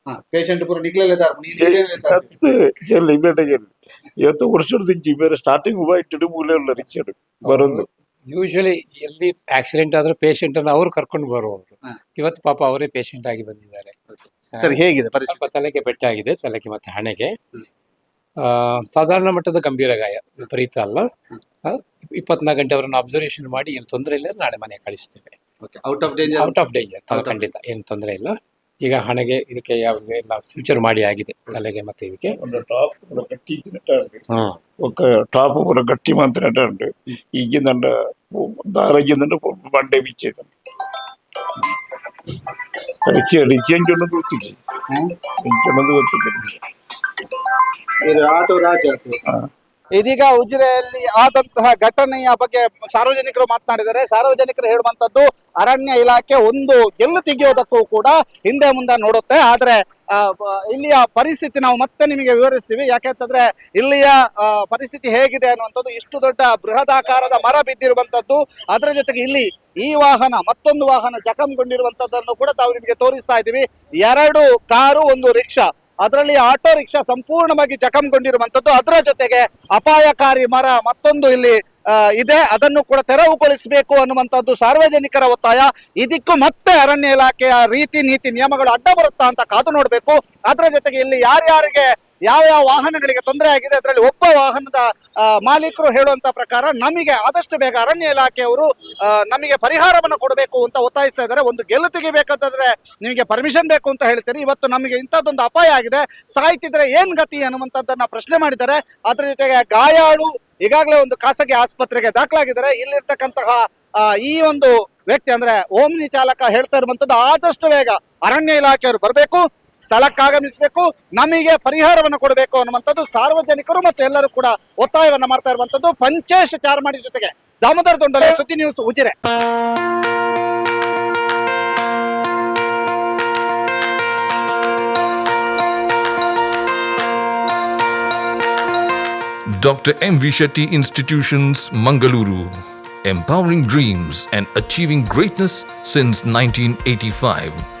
ಪೇಷಂಟ್ ಪೂರ ನಿಕ್ಲೆಲ್ಲ ನೀನು ಹತ್ತು ಎಲ್ಲಿ ಎತ್ತು ವರ್ಷದ ದಿಂಚಿ ಬೇರೆ ಸ್ಟಾರ್ಟಿಂಗ್ ಇಟ್ಟಿಡು ಮೂಲೆ ರಿಕ್ಷಾಡು ಬರೋದು. ಯೂಶಲಿ ಎಲ್ಲಿ ಆಕ್ಸಿಡೆಂಟ್ ಆದ್ರೆ ಪೇಷಂಟ್ ಅನ್ನು ಅವ್ರು ಕರ್ಕೊಂಡು ಬರುವವರು. ಇವತ್ತು ಪಾಪ ಅವರೇ ಪೇಷಂಟ್ ಆಗಿ ಬಂದಿದ್ದಾರೆ. ಸರ್ ಹೇಗಿದೆ ಪರಿಸ್ಥಿತಿ? ಸ್ವಲ್ಪ ತಲೆಗೆ ಪೆಟ್ಟಾಗಿದೆ ತಲೆಗೆ ಮತ್ತೆ ಹಣೆಗೆ. ಆ, ಸಾಧಾರಣ ಮಟ್ಟದ ಗಂಭೀರ ಗಾಯ ವಿಪರೀತ ಅಲ್ಲ. ಆ, ಇಪ್ಪತ್ನಾಲ್ಕು ಗಂಟೆ ಅವರನ್ನು ಅಬ್ಸರ್ವೇಷನ್ ಮಾಡಿ ಏನು ತೊಂದರೆ ಇಲ್ಲ ನಾಳೆ ಮನೆ ಕಳಿಸ್ತೇವೆ. Out of danger out of danger ಖಂಡಿತ ಏನು ತೊಂದರೆ ಇಲ್ಲ. ಈಗ ಹಣೆಗೆ ಇದಕ್ಕೆ ಯಾವ ಎಲ್ಲ ಫ್ಯೂಚರ್ ಮಾಡಿ ಆಗಿದೆ. ತಲೆಗೆ ಮತ್ತೆ ಇದಕ್ಕೆ. ಒಂದು ಟಾಪ್ ಕೂಡ ಗಟ್ಟಿ ಇದ್ದಿട്ടുണ്ട് ഒക്കെ ടാപ്പ് കുറെ ഗട്ടി മാത്രമായിട്ടുണ്ട് ഇരിക്കുന്നുണ്ട് ധാരയ്ക്കുന്നുണ്ട് പണ്ടേ വിച്ചേക്കുന്നു കളിച്ച് കളിച്ച് എനിക്കൊന്നും തോത്തില്ല എനിക്കൊന്നും തോത്തില്ല ಇದೀಗ ಉಜಿರೆಯಲ್ಲಿ ಆದಂತಹ ಘಟನೆಯ ಬಗ್ಗೆ ಸಾರ್ವಜನಿಕರು ಮಾತನಾಡಿದರೆ ಸಾರ್ವಜನಿಕರು ಹೇಳುವಂತದ್ದು ಅರಣ್ಯ ಇಲಾಖೆ ಒಂದು ಗೆಲ್ಲು ತೆಗೆಯೋದಕ್ಕೂ ಕೂಡ ಹಿಂದೆ ಮುಂದೆ ನೋಡುತ್ತೆ. ಆದ್ರೆ ಇಲ್ಲಿಯ ಪರಿಸ್ಥಿತಿ ನಾವು ಮತ್ತೆ ನಿಮಗೆ ವಿವರಿಸ್ತೀವಿ. ಯಾಕೆಂತಂದ್ರೆ ಇಲ್ಲಿಯ ಪರಿಸ್ಥಿತಿ ಹೇಗಿದೆ ಅನ್ನುವಂಥದ್ದು ಇಷ್ಟು ದೊಡ್ಡ ಬೃಹದಾಕಾರದ ಮರ ಬಿದ್ದಿರುವಂತದ್ದು ಅದರ ಜೊತೆಗೆ ಇಲ್ಲಿ ಈ ವಾಹನ, ಮತ್ತೊಂದು ವಾಹನ ಜಖಂಗೊಂಡಿರುವಂತದ್ದನ್ನು ಕೂಡ ತಾವು ನಿಮಗೆ ತೋರಿಸ್ತಾ ಇದ್ದೀವಿ. ಎರಡು ಕಾರು, ಒಂದು ರಿಕ್ಷಾ. ಅದರಲ್ಲಿ ಆಟೋ ರಿಕ್ಷಾ ಸಂಪೂರ್ಣವಾಗಿ ಜಖಂಗೊಂಡಿರುವಂತದ್ದು ಅದರ ಜೊತೆಗೆ ಅಪಾಯಕಾರಿ ಮರ ಮತ್ತೊಂದು ಇಲ್ಲಿ ಇದೆ. ಅದನ್ನು ಕೂಡ ತೆರವುಗೊಳಿಸಬೇಕು ಅನ್ನುವಂಥದ್ದು ಸಾರ್ವಜನಿಕರ ಒತ್ತಾಯ. ಇದಕ್ಕೂ ಮತ್ತೆ ಅರಣ್ಯ ಇಲಾಖೆಯ ರೀತಿ ನೀತಿ ನಿಯಮಗಳು ಅಡ್ಡ ಬರುತ್ತಾ ಅಂತ ಕಾದು ನೋಡಬೇಕು. ಅದರ ಜೊತೆಗೆ ಇಲ್ಲಿ ಯಾರ್ಯಾರಿಗೆ ಯಾವ ಯಾವ ವಾಹನಗಳಿಗೆ ತೊಂದರೆ ಆಗಿದೆ ಅದರಲ್ಲಿ ಒಬ್ಬ ವಾಹನದ ಮಾಲೀಕರು ಹೇಳುವಂತ ಪ್ರಕಾರ ನಮಗೆ ಆದಷ್ಟು ಬೇಗ ಅರಣ್ಯ ಇಲಾಖೆಯವರು ನಮಗೆ ಪರಿಹಾರವನ್ನು ಕೊಡಬೇಕು ಅಂತ ಒತ್ತಾಯಿಸ್ತಾ ಇದ್ದಾರೆ. ಒಂದು ಗೆಲ್ಲು ತೆಗಿಬೇಕಂತಂದ್ರೆ ನಿಮಗೆ ಪರ್ಮಿಷನ್ ಬೇಕು ಅಂತ ಹೇಳ್ತೀರಿ ಇವತ್ತು ನಮಗೆ ಇಂಥದ್ದೊಂದು ಅಪಾಯ ಆಗಿದೆ. ಸಾಯ್ತಿದ್ರೆ ಏನ್ ಗತಿ ಅನ್ನುವಂಥದ್ದನ್ನ ಪ್ರಶ್ನೆ ಮಾಡಿದ್ದಾರೆ. ಅದ್ರ ಜೊತೆಗೆ ಗಾಯಾಳು ಈಗಾಗಲೇ ಒಂದು ಖಾಸಗಿ ಆಸ್ಪತ್ರೆಗೆ ದಾಖಲಾಗಿದ್ದಾರೆ. ಇಲ್ಲಿರ್ತಕ್ಕಂತಹ ಈ ಒಂದು ವ್ಯಕ್ತಿ ಅಂದ್ರೆ ಓಮ್ನಿ ಚಾಲಕ ಹೇಳ್ತಾ ಇರುವಂತದ್ದು ಆದಷ್ಟು ಬೇಗ ಅರಣ್ಯ ಇಲಾಖೆಯವರು ಬರಬೇಕು. ಸ್ಥಳಕ್ಕಾಗಮಿಸಬೇಕು ನಮಗೆ ಪರಿಹಾರವನ್ನು ಕೊಡಬೇಕು ಅನ್ನುವಂಥದ್ದು ಸಾರ್ವಜನಿಕರು ಮತ್ತು ಎಲ್ಲರೂ ಕೂಡ ಒತ್ತಾಯವನ್ನು ಮಾಡ್ತಾ ಇರುವಂತದ್ದು ಪಂಚೇಶ್ ಚಾರ್ಮಾಡಿ ಜೊತೆಗೆ ದಾಮೋದರ ದೊಂಡಲೆ ಸುದ್ದಿ news Ujire Dr. M. V. Shetty Institutions, Mangaluru. Empowering dreams and achieving greatness since 1985.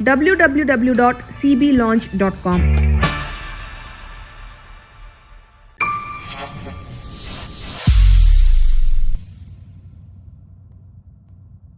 www.cblaunch.com.